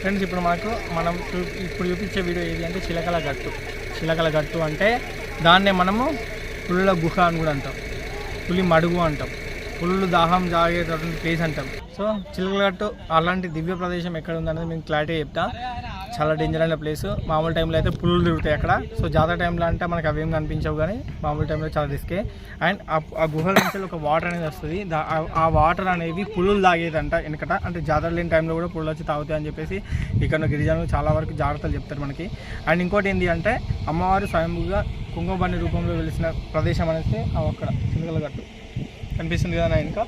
Friends ఇప్పుడు మనకు మనం ఇప్పుడు చూపించే వీడియో ఏది అంటే చిలకల గట్టు. చిలకల గట్టు అంటే దాన్నే మనము పుల్ల గుహ అని కూడా అంటాం. పులి మడుగు అంటాం. పుల్లు దాహం జాగేటటువంటి ప్లేస్ అంటాం. సో చిలకల గట్టు అలాంటి దివ్య ప్రదేశం ఎక్కడ ఉందనేది మేము క్లారిటీ చెప్తా. చాలా డేంజర్ అయిన ప్లేస్ మామూలు టైంలో అయితే పుల్లు తిరుగుతాయి అక్కడ. సో జాతర టైంలో అంటే మనకు అవేం కనిపించవు కానీ మామూలు టైంలో చాలా రిస్కే అండ్ ఆ- గుహల గుహ నుంచి ఒక వాటర్ అనేది వస్తుంది. దా- ఆ- వాటర్ అనేవి పులులు తాగేదంట వెనకట. అంటే జాతర లేని టైంలో కూడా పుల్లు వచ్చి తాగుతాయి అని చెప్పేసి ఇక్కడ గిరిజనులు చాలా వరకు జాగ్రత్తలు చెప్తారు మనకి. అండ్ ఇంకోటి ఏంటి అంటే అమ్మవారు స్వయంభూగా కుంగబండి రూపంలో వెలిసిన ప్రదేశం అనేది అక్కడ చిలకల గట్టు కనిపిస్తుంది కదా నా వెనుక?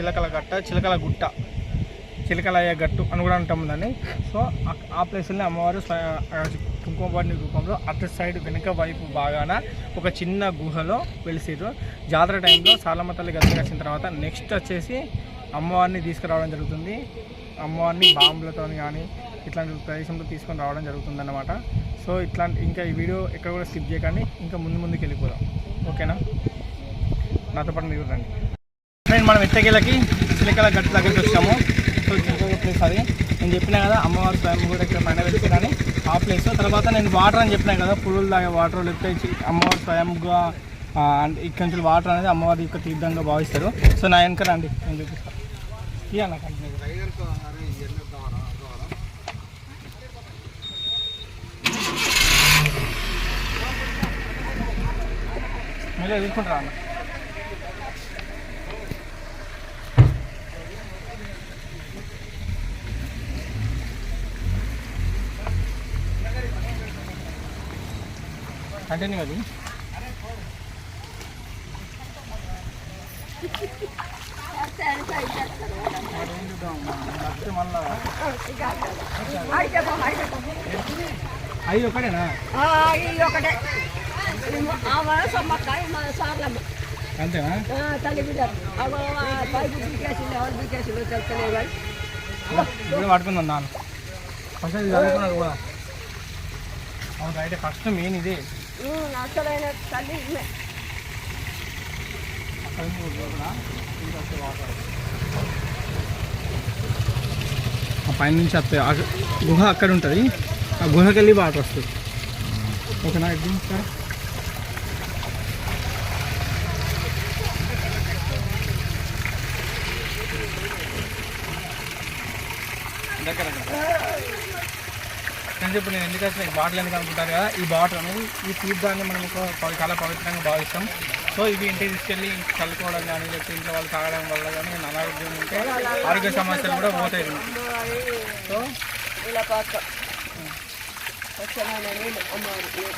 చిలకల గట్ట చిలకల గుట్ట చిలకలయ్య గట్టు అని కూడా అంటాం దాన్ని. సో ఆ- ప్లేస్లోనే అమ్మవారు కుంకుమపాడిని రూపంలో అటు సైడ్ వెనుక వైపు బాగాన ఒక చిన్న గుహలో వెలిసారు జాతర టైంలో సాలమ్మ తల్లి గద్దె వచ్చిన తర్వాత నెక్స్ట్ వచ్చేసి అమ్మవారిని తీసుకురావడం జరుగుతుంది. అమ్మవారిని బాంబులతో కానీ ఇట్లాంటి ప్రదేశంలో తీసుకొని రావడం జరుగుతుంది అన్నమాట సో ఇట్లాంటి ఇంకా ఈ వీడియో ఎక్కడ కూడా స్కిప్ చేయకండి. ఇంకా ముందు ముందుకు వెళ్ళిపోదాం. ఓకేనా? నాతో పాటు మీరు రండి. ఫ్రెండ్ మనం ఎట్టకేళ్ళకి చిలకల గట్టు దగ్గరికి వచ్చాము. సో ప్లేస్ అది. నేను చెప్పినా కదా అమ్మవారి స్వయం కూడా ఇక్కడ పైన వెళ్తున్నాను ఆ ప్లేస్ తర్వాత నేను వాటర్ అని చెప్పినా కదా పురుగులు తాగే వాటర్ లేకపోతే చి- అమ్మవారి స్వయంగా అండ్ అంటే ఇక్కడ నుంచి వాటర్ అనేది అమ్మవారి యొక్క తీర్థంగా భావిస్తారు. సో నా వెనక రండి నేను చూపిస్తాను ఇయ్య నాకు మీరు ఎదుర్కొంటారా అన్న? కంటిన్యూ అది అవి ఒకటేనా ఒకటే సార్లమ్మ అంతేనా? తల్లి బిడ్డ పైపు బీకేసింది ఎవరు బీకేసిందో తెలుస్తలే కానీ పడుకుందాం నాన్న ఫస్ట్ ఇది చదువుకున్నాడు కూడా. అవును అయితే ఫస్ట్ మెయిన్ ఇదే. అసలైన తల్లి ఈమె. అక్కడ నుంచి ఒక లోపల, ఇంకా వస్తే వాటర్. ఆ పైన నుంచి వస్తాయి ఆ గుహ అక్కడ ఉంటుంది ఆ గుహకి వెళ్ళి వాటర్ వస్తుంది ఓకేనా ఇది సరే దగ్గర నేను ఇప్పుడు నేను ఎందుకు వచ్చిన ఈ బాటిల్ ఎందుకు అనుకుంటారు కదా? ఈ బాటిల్ అనేది ఈ తీర్థాన్ని మనం ఒక చాలా పవిత్రంగా భావిస్తాం. సో ఇవి ఇంటికి తీసుకెళ్ళి చల్లుకోవడం కానీ లేకపోతే ఇంట్లో వాళ్ళు తాగడం వల్ల కానీ నేను అనారోగ్యం ఉంటే ఆరోగ్య సమస్యలు కూడా పోతాయి సో ఇలా పక్క నీళ్ళు అమ్మవారి నీళ్ళు.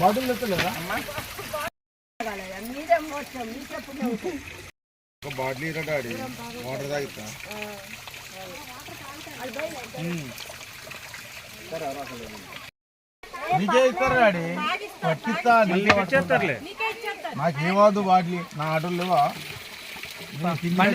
బాటిల్ తెచ్చలేదా ఒక బాటిల్ ఇరా డాడీ. వాటర్ తాగిస్తా. నీకే ఇస్తారు డాడీ. పట్టిస్తా నీకే ఇచ్చేస్తారులే. నాకేమవద్దు బాటిల్ నా ఆటోలు లేవా? మళ్ళీ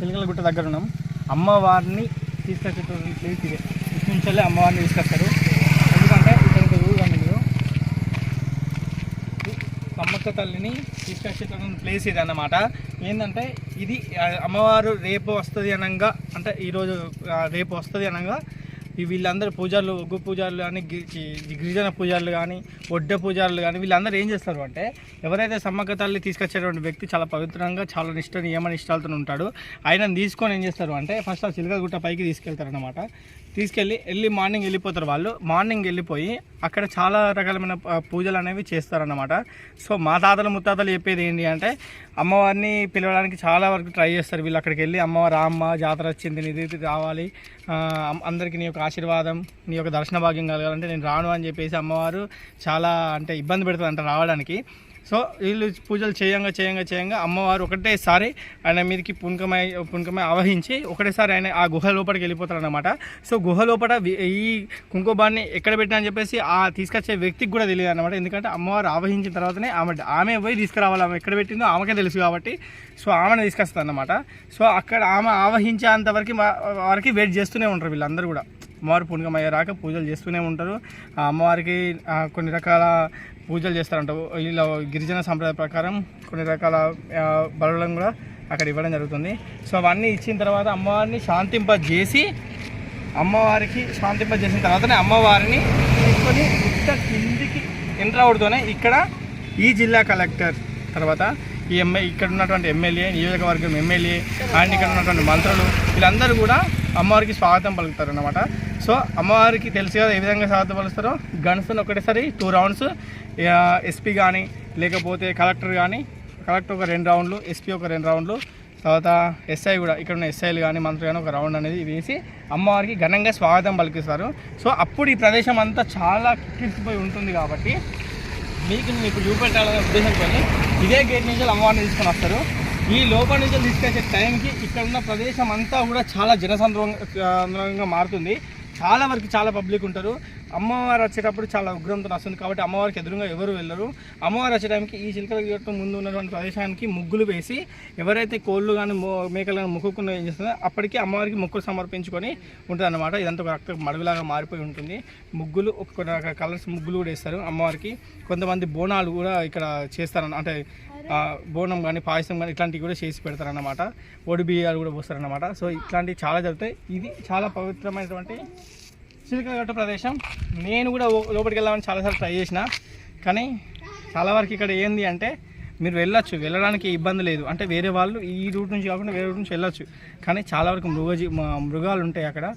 పిలకల గుట్ట దగ్గర ఉన్నాం. అమ్మవారిని తీసుకొచ్చేటువంటి ప్లేస్ ఇదే. ఇటు నుంచి వెళ్ళి అమ్మవారిని తీసుకొస్తారు. ఎందుకంటే ఇక్కడ ఊరు అండి మీరు సమ్మక్క తల్లిని తీసుకొచ్చేటువంటి ప్లేస్ ఇది అన్నమాట ఏంటంటే ఇది అమ్మవారు రేపు వస్తుంది అనగా అంటే ఈరోజు రేపు వస్తుంది అనగా వీళ్ళందరూ పూజలు ఒగ్గు పూజలు కానీ గి- గిరిజన పూజలు కానీ ఒడ్డ పూజలు కానీ వీళ్ళందరూ ఏం చేస్తారు అంటే ఎవరైతే సమ్మక్క తల్లి తీసుకొచ్చేటువంటి వ్యక్తి చాలా పవిత్రంగా చాలా నిష్ట నియమ నిష్టాలతో ఉంటాడు ఆయనను తీసుకొని ఏం చేస్తారు అంటే ఫస్ట్ ఆ చిలకగుట్ట పైకి తీసుకెళ్తారు అనమాట తీసుకెళ్ళి వెళ్ళి మార్నింగ్ వెళ్ళిపోతారు వాళ్ళు. మార్నింగ్ వెళ్ళిపోయి అక్కడ చాలా రకాలమైన పూజలు అనేవి చేస్తారన్నమాట. సో మా తాతలు ముత్తాతలు చెప్పేది ఏంటి అంటే అమ్మవారిని పిలవడానికి చాలా వరకు ట్రై చేస్తారు. వీళ్ళు అక్కడికి వెళ్ళి అమ్మవారు అమ్మ జాతర వచ్చింది ఇది రావాలి. అందరికీ నీ యొక్క ఆశీర్వాదం నీ యొక్క దర్శన భాగ్యం కలగాలంటే నేను రాను అని చెప్పేసి అమ్మవారు చాలా అంటే ఇబ్బంది పెడుతుంది అంట రావడానికి. సో వీళ్ళు పూజలు చేయంగా చేయంగా చేయంగా అమ్మవారు ఒకటేసారి ఆయన మీదకి పుణకమై పుణకమై ఆవహించి ఒకటేసారి ఆయన ఆ గుహ లోపలికి వెళ్ళిపోతారనమాట సో గుహ లోపల ఈ కుంకుమాన్ని ఎక్కడ పెట్టినా అని చెప్పేసి ఆ తీసుకొచ్చే వ్యక్తికి కూడా తెలియదు అనమాట ఎందుకంటే అమ్మవారు ఆవహించిన తర్వాతనే ఆమె ఆమె పోయి తీసుకురావాలి. ఆమె ఎక్కడ పెట్టిందో ఆమెకే తెలుసు కాబట్టి సో ఆమెను తీసుకొస్తుంది అనమాట సో అక్కడ ఆమె ఆవహించేంత వరకు మా- వారికి వెయిట్ చేస్తూనే ఉంటారు వీళ్ళందరూ కూడా. అమ్మవారి పుణ్యం అయ్యారాక పూజలు చేస్తూనే ఉంటారు. ఆ అమ్మవారికి కొన్ని రకాల పూజలు చేస్తారంట. వీళ్ళ గిరిజన సంప్రదాయ ప్రకారం కొన్ని రకాల ఆ, బలులను కూడా అక్కడ ఇవ్వడం జరుగుతుంది. సో అవన్నీ ఇచ్చిన తర్వాత అమ్మవారిని శాంతింపజేసి అమ్మవారికి శాంతింపజేసిన తర్వాతనే అమ్మవారిని తీసుకొని ఇంత కిందికి ఎంటర్ అవడంతోనే ఇక్కడ ఈ జిల్లా కలెక్టర్ తర్వాత ఈ ఎమ్మె ఇక్కడ ఉన్నటువంటి ఎమ్మెల్యే నియోజకవర్గం ఎమ్మెల్యే అండ్ ఇక్కడ ఉన్నటువంటి మంత్రులు వీళ్ళందరూ కూడా అమ్మవారికి స్వాగతం పలుకుతారు అనమాట సో అమ్మవారికి తెలుసు కదా ఏ విధంగా స్వాగతం పలుస్తారో గన్స్ ఒకటేసారి టూ రౌండ్స్ ఎస్పీ కానీ లేకపోతే కలెక్టర్ కానీ కలెక్టర్ ఒక రెండు రౌండ్లు ఎస్పీ ఒక రెండు రౌండ్లు తర్వాత ఎస్ఐ కూడా ఇక్కడ ఉన్న ఎస్ఐలు కానీ మంత్రులు కానీ ఒక రౌండ్ అనేది వేసి అమ్మవారికి ఘనంగా స్వాగతం పలికిస్తారు. సో అప్పుడు ఈ ప్రదేశం అంతా చాలా కిక్కిరిసిపోయి ఉంటుంది కాబట్టి మీకు నేను ఇప్పుడు చూపెట్టాలనే ఉద్దేశంతో ఇదే గేట్ నుంచి అమ్మవారిని తీసుకొని వస్తారు. ఈ లోపల నుంచి తీసుకొచ్చే టైంకి ఇక్కడ ఉన్న ప్రదేశం అంతా కూడా చాలా జనసంద్రంగా మారుతుంది. చాలా వరకు చాలా పబ్లిక్ ఉంటారు. అమ్మవారు వచ్చేటప్పుడు చాలా ఉగ్రంతో వస్తుంది కాబట్టి అమ్మవారికి ఎదురుగా ఎవరు వెళ్ళరు. అమ్మవారు వచ్చే టైంకి ఈ చిలకల గట్టు ముందు ఉన్నటువంటి ప్రదేశానికి ముగ్గులు వేసి ఎవరైతే కోళ్ళు కానీ మేకలు కానీ మొక్కుకున్న ఏం చేస్తుందో అప్పటికి అమ్మవారికి ముగ్గులు సమర్పించుకొని ఉంటుంది అనమాట ఇదంతా ఒక రక్త మడుగులాగా మారిపోయి ఉంటుంది. ముగ్గులు ఒక రకాల కలర్స్ ముగ్గులు కూడా వేస్తారు అమ్మవారికి. కొంతమంది బోనాలు కూడా ఇక్కడ చేస్తారు అంటే బోనం కానీ పాయసం కానీ ఇట్లాంటివి కూడా చేసి పెడతారన్నమాట. ఒడి బియ్యాలు కూడా పోస్తారన్నమాట. సో ఇట్లాంటివి చాలా జరుగుతాయి. ఇది చాలా పవిత్రమైనటువంటి చిలకగట్ట ప్రదేశం. నేను కూడా లోపలికి వెళ్ళామని చాలాసార్లు ట్రై చేసిన. కానీ చాలా వరకు ఇక్కడ ఏంది అంటే మీరు వెళ్ళొచ్చు. వెళ్ళడానికి ఇబ్బంది లేదు. అంటే వేరే వాళ్ళు ఈ రూట్ నుంచి కాకుండా వేరే రూట్ నుంచి వెళ్ళొచ్చు. కానీ చాలా వరకు మృగజీ మ- మృగాలు ఉంటాయి అక్కడ.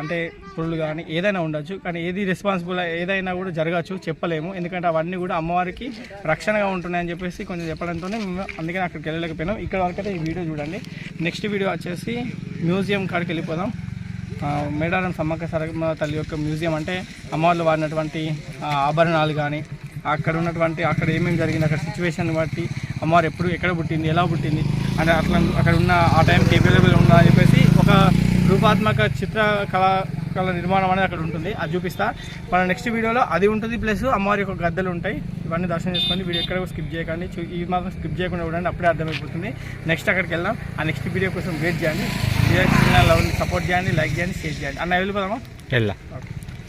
అంటే పురులు కానీ ఏదైనా ఉండొచ్చు. కానీ ఏది రెస్పాన్సిబుల్ ఏదైనా కూడా జరగచ్చు చెప్పలేము. ఎందుకంటే అవన్నీ కూడా అమ్మవారికి రక్షణగా ఉంటున్నాయని చెప్పేసి కొంచెం చెప్పడంతోనే మేము అందుకని అక్కడికి వెళ్ళలేకపోయినాం. ఇక్కడ వరకైతే ఈ వీడియో చూడండి. నెక్స్ట్ వీడియో వచ్చేసి మ్యూజియం కాడికి వెళ్ళిపోదాం. మేడారం సమ్మక్క సరగమ్మ తల్లి యొక్క మ్యూజియం అంటే అమ్మవార్లు వాడినటువంటి ఆభరణాలు కానీ అక్కడ ఉన్నటువంటి అక్కడ ఏమేమి జరిగింది అక్కడ సిచ్యువేషన్ బట్టి అమ్మవారు ఎప్పుడు ఎక్కడ పుట్టింది ఎలా పుట్టింది అంటే అట్లా అక్కడ ఉన్న ఆ టైంకి అవైలబుల్ ఉందా అని చెప్పేసి ఒక రూపాత్మక చిత్ర కళా కళ నిర్మాణం అనేది అక్కడ ఉంటుంది. అది చూపిస్తా. మన నెక్స్ట్ వీడియోలో అది ఉంటుంది ప్లస్ అమ్మవారి యొక్క గద్దెలు ఉంటాయి. ఇవన్నీ దర్శనం చేసుకొని వీడియో ఎక్కడ స్కిప్ చేయకండి. చూ- ఈ మాత్రం స్కిప్ చేయకుండా చూడండి. అప్పుడే అర్థమైపోతుంది. నెక్స్ట్ అక్కడికి వెళ్దాం. ఆ నెక్స్ట్ వీడియో కోసం వెయిట్ చేయండి. వీడియో సపోర్ట్ చేయండి లైక్ చేయండి షేర్ చేయండి. అన్న వెళ్ళిపోదామా? వెళ్ళా